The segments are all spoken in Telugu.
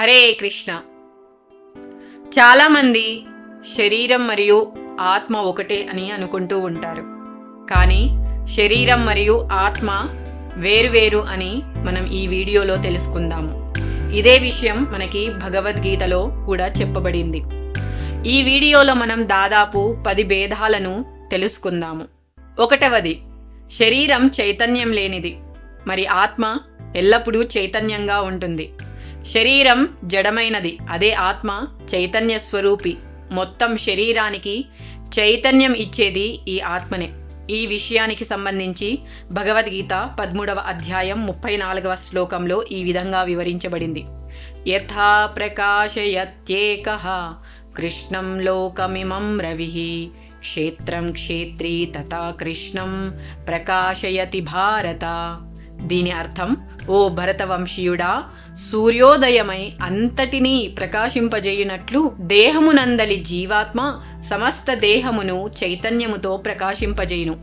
హరే కృష్ణ. చాలామంది శరీరం మరియు ఆత్మ ఒకటే అని అనుకుంటూ ఉంటారు. కానీ శరీరం మరియు ఆత్మ వేరువేరు అని మనం ఈ వీడియోలో తెలుసుకుందాము. ఇదే విషయం మనకి భగవద్గీతలో కూడా చెప్పబడింది. ఈ వీడియోలో మనం దాదాపు పది భేదాలను తెలుసుకుందాము. ఒకటవది శరీరం చైతన్యం లేనిది. మరి ఆత్మ ఎల్లప్పుడూ చైతన్యంగా ఉంటుంది. శరీరం జడమైనది. అదే ఆత్మ చైతన్య స్వరూపి. మొత్తం శరీరానికి చైతన్యం ఇచ్చేది ఈ ఆత్మనే. ఈ విషయానికి సంబంధించి భగవద్గీత పదమూడవ అధ్యాయం ముప్పై నాలుగవ శ్లోకంలో ఈ విధంగా వివరించబడింది. యథా ప్రకాశయత్యేక కృష్ణం లోకమిమం రవి క్షేత్రం క్షేత్రీ తథా కృష్ణం ప్రకాశయతి భారత. దీని అర్థం ఓ భరతవంశీయుడా సూర్యోదయమై అంతటినీ ప్రకాశింపజేయునట్లు దేహమునందలి జీవాత్మ సమస్త దేహమును చైతన్యముతో ప్రకాశింపజేయును.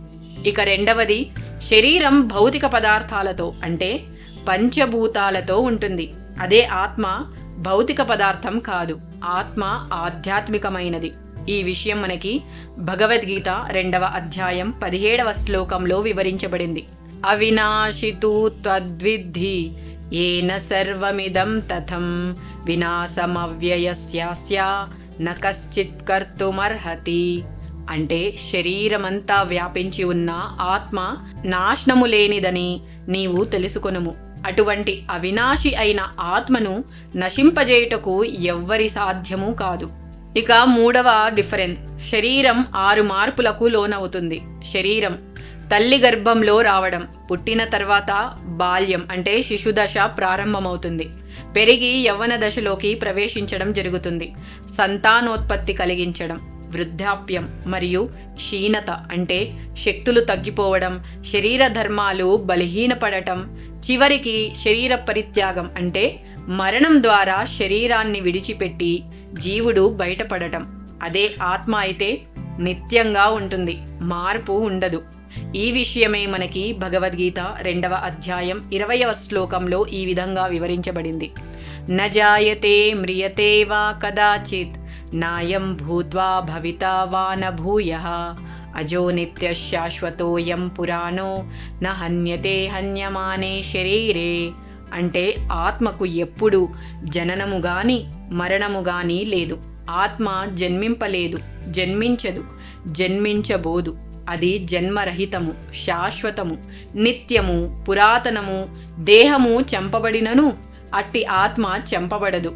ఇక రెండవది శరీరం భౌతిక పదార్థాలతో అంటే పంచభూతాలతో ఉంటుంది. అదే ఆత్మ భౌతిక పదార్థం కాదు ఆత్మ ఆధ్యాత్మికమైనది. ఈ విషయం మనకి భగవద్గీత రెండవ అధ్యాయం పదిహేడవ శ్లోకంలో వివరించబడింది. అవినాశితు త్వద్విద్ధి ఏన సర్వమిదం తథం. వినాశమవ్యయస్యాస్య న కశ్చిత్ కర్తుమర్హతి. అంటే శరీరమంతా వ్యాపించి ఉన్న ఆత్మ నాశనము లేనిదని నీవు తెలుసుకొనుము. అటువంటి అవినాశి అయిన ఆత్మను నశింపజేయుటకు ఎవ్వరి సాధ్యము కాదు. ఇక మూడవ డిఫరెన్స్. శరీరం ఆరు మార్పులకు లోనవుతుంది. శరీరం తల్లి గర్భంలో రావడం పుట్టిన తర్వాత బాల్యం అంటే శిశుదశ ప్రారంభమవుతుంది. పెరిగి యవ్వన దశలోకి ప్రవేశించడం జరుగుతుంది. సంతానోత్పత్తి కలిగించడం వృద్ధాప్యం మరియు క్షీణత అంటే శక్తులు తగ్గిపోవడం శరీర ధర్మాలు బలహీనపడటం చివరికి శరీర పరిత్యాగం అంటే మరణం ద్వారా శరీరాన్ని విడిచిపెట్టి జీవుడు బయటపడటం. అదే ఆత్మ అయితే నిత్యంగా ఉంటుంది మార్పు ఉండదు. ఈ విషయమే మనకి భగవద్గీత రెండవ అధ్యాయం ఇరవయవ శ్లోకంలో ఈ విధంగా వివరించబడింది. నజాయతే మ్రియతే వా కదాచిత్ నాయం భూత్వా భవితా వా న భూయ అజో నిత్య శాశ్వతోయం పురాణో న హన్యతే హన్యమానే శరీరే. అంటే ఆత్మకు ఎప్పుడు జననము గాని మరణము గాని లేదు. ఆత్మ జన్మింపలేదు జన్మించదు జన్మించబోదు. అది జన్మరహితము శాశ్వతము నిత్యము పురాతనము దేహము చంపబడినను అట్టి ఆత్మ చంపబడదు.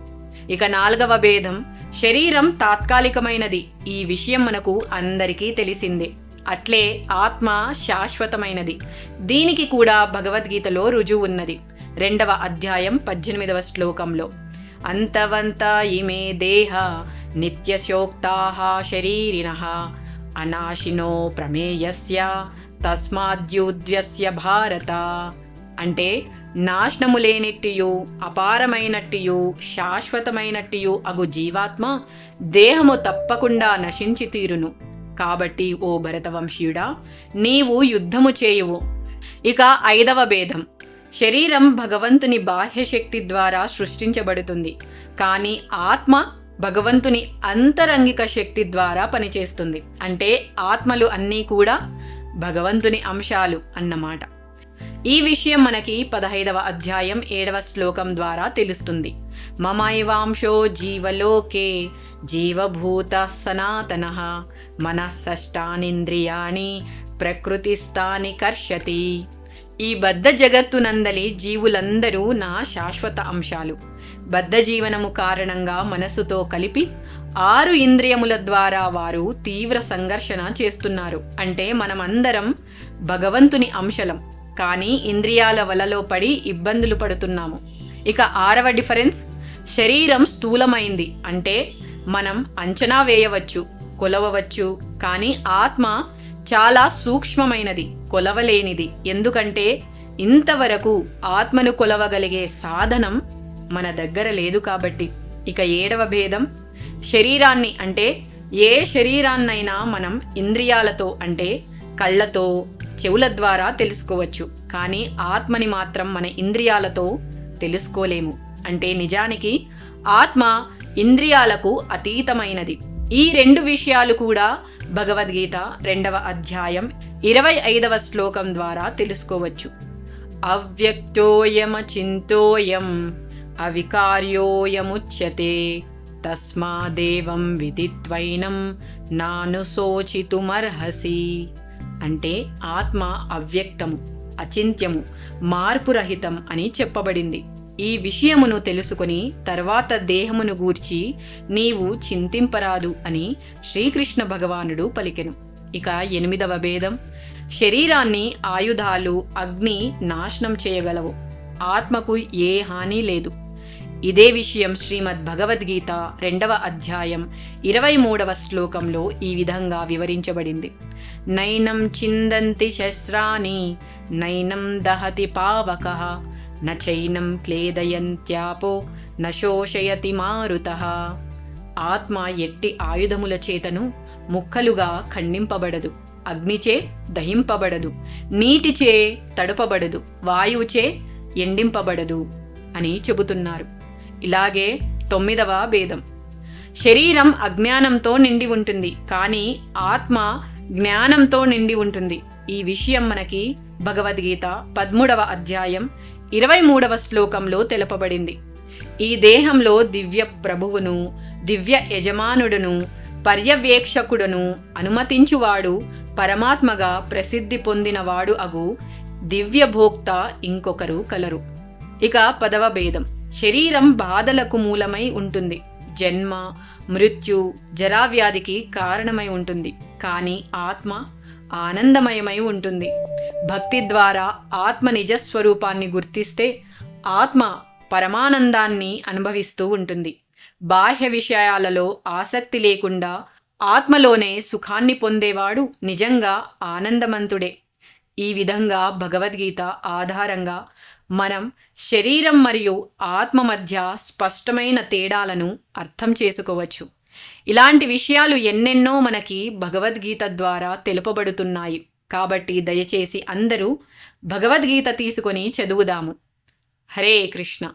ఇక నాలుగవ భేదం శరీరం తాత్కాలికమైనది. ఈ విషయం మనకు అందరికీ తెలిసిందే. అట్లే ఆత్మ శాశ్వతమైనది. దీనికి కూడా భగవద్గీతలో రుజువు ఉన్నది. రెండవ అధ్యాయం పద్దెనిమిదవ శ్లోకంలో. అంతవంత ఇమే దేహ నిత్యశోక్తా శరీరిణ. అనాశినో ప్రమేయస్య తస్మాద్యుద్యస్య భారత. అంటే నాశనము లేనట్టియు అపారమైనట్టియు శాశ్వతమైనట్టియు అగు జీవాత్మ దేహము తప్పకుండా నశించి తీరును కాబట్టి ఓ భరతవంశీయుడా నీవు యుద్ధము చేయువు. ఇక ఐదవ భేదం. శరీరం భగవంతుని బాహ్యశక్తి ద్వారా సృష్టించబడుతుంది. కానీ ఆత్మ భగవంతుని అంతరంగిక శక్తి ద్వారా పనిచేస్తుంది. అంటే ఆత్మలు అన్నీ కూడా భగవంతుని అంశాలు అన్నమాట. ఈ విషయం మనకి పదహైదవ అధ్యాయం ఏడవ శ్లోకం ద్వారా తెలుస్తుంది. మమైవాంశో జీవలోకే జీవభూత సనాతన మనస్సష్టానింద్రియాణి ప్రకృతిస్థాని కర్షతి. ఈ బద్ధ జగత్తునందలి జీవులందరూ నా శాశ్వత అంశాలు. బద్ధజీవనము కారణంగా మనస్సుతో కలిపి ఆరు ఇంద్రియముల ద్వారా వారు తీవ్ర సంఘర్షణ చేస్తున్నారు. అంటే మనమందరం భగవంతుని అంశలం. కానీ ఇంద్రియాల వలలో పడి ఇబ్బందులు పడుతున్నాము. ఇక ఆరవ డిఫరెన్స్ శరీరం స్థూలమైంది. అంటే మనం అంచనా వేయవచ్చు కొలవవచ్చు. కానీ ఆత్మ చాలా సూక్ష్మమైనది కొలవలేనిది. ఎందుకంటే ఇంతవరకు ఆత్మను కొలవగలిగే సాధనం మన దగ్గర లేదు కాబట్టి. ఇక ఏడవ భేదం శరీరాన్ని అంటే ఏ శరీరాన్నైనా మనం ఇంద్రియాలతో అంటే కళ్ళతో చెవుల ద్వారా తెలుసుకోవచ్చు. కానీ ఆత్మని మాత్రం మన ఇంద్రియాలతో తెలుసుకోలేము. అంటే నిజానికి ఆత్మ ఇంద్రియాలకు అతీతమైనది. ఈ రెండు విషయాలు కూడా భగవద్గీత రెండవ అధ్యాయం ఇరవై ఐదవ శ్లోకం ద్వారా తెలుసుకోవచ్చు. అవ్యక్తోయమచింతోయం అవికార్యోయముచ్యతే. తస్మాదేవం విదిత్వైనం నాను శోచితుమర్హసి. అంటే ఆత్మ అవ్యక్తము అచింత్యము మార్పురహితం అని చెప్పబడింది. ఈ విషయమును తెలుసుకుని తర్వాత దేహమును గూర్చి నీవు చింతింపరాదు అని శ్రీకృష్ణ భగవానుడు పలికెను. ఇక ఎనిమిదవ భేదం శరీరాన్ని ఆయుధాలు అగ్ని నాశనం చేయగలవు. ఆత్మకు ఏ హాని లేదు. ఇదే విషయం శ్రీమద్ భగవద్గీత రెండవ అధ్యాయం ఇరవై మూడవ శ్లోకంలో ఈ విధంగా వివరించబడింది. నైనం చిందంతి శస్త్రాని నైనం దహతి పావక నైనం క్లేదయంత్యాపో నశోషయతి మారుత. ఆత్మ ఎట్టి ఆయుధముల చేతను ముక్కలుగా ఖండింపబడదు అగ్నిచే దహింపబడదు నీటిచే తడుపబడదు వాయువుచే ఎండింపబడదు అని చెబుతున్నారు. ఇలాగే తొమ్మిదవ భేదం. శరీరం అజ్ఞానంతో నిండి ఉంటుంది కానీ ఆత్మ జ్ఞానంతో నిండి ఉంటుంది. ఈ విషయం మనకి భగవద్గీత పదమూడవ అధ్యాయం ఇరవై మూడవ శ్లోకంలో తెలుపబడింది. ఈ దేహంలో దివ్య ప్రభువును దివ్య యజమానుడును పర్యవేక్షకుడును అనుమతించువాడు పరమాత్మగా ప్రసిద్ధి పొందినవాడు అగు దివ్య భోక్త ఇంకొకరు కలరు. ఇక పదవ భేదం. శరీరం బాధలకు మూలమై ఉంటుంది. జన్మ మృత్యు జరావ్యాధికి కారణమై ఉంటుంది. కానీ ఆత్మ ఆనందమయమై ఉంటుంది. భక్తి ద్వారా ఆత్మ నిజస్వరూపాన్ని గుర్తిస్తే ఆత్మ పరమానందాన్ని అనుభవిస్తూ ఉంటుంది. బాహ్య విషయాలలో ఆసక్తి లేకుండా ఆత్మలోనే సుఖాన్ని పొందేవాడు నిజంగా ఆనందమంతుడే. ఈ విధంగా భగవద్గీత ఆధారంగా మనం శరీరం మరియు ఆత్మ మధ్య స్పష్టమైన తేడాలను అర్థం చేసుకోవచ్చు. ఇలాంటి విషయాలు ఎన్నెన్నో మనకి భగవద్గీత ద్వారా తెలుపబడుతున్నాయి. కాబట్టి దయచేసి అందరూ భగవద్గీత తీసుకొని చదువుదాము. హరే కృష్ణ.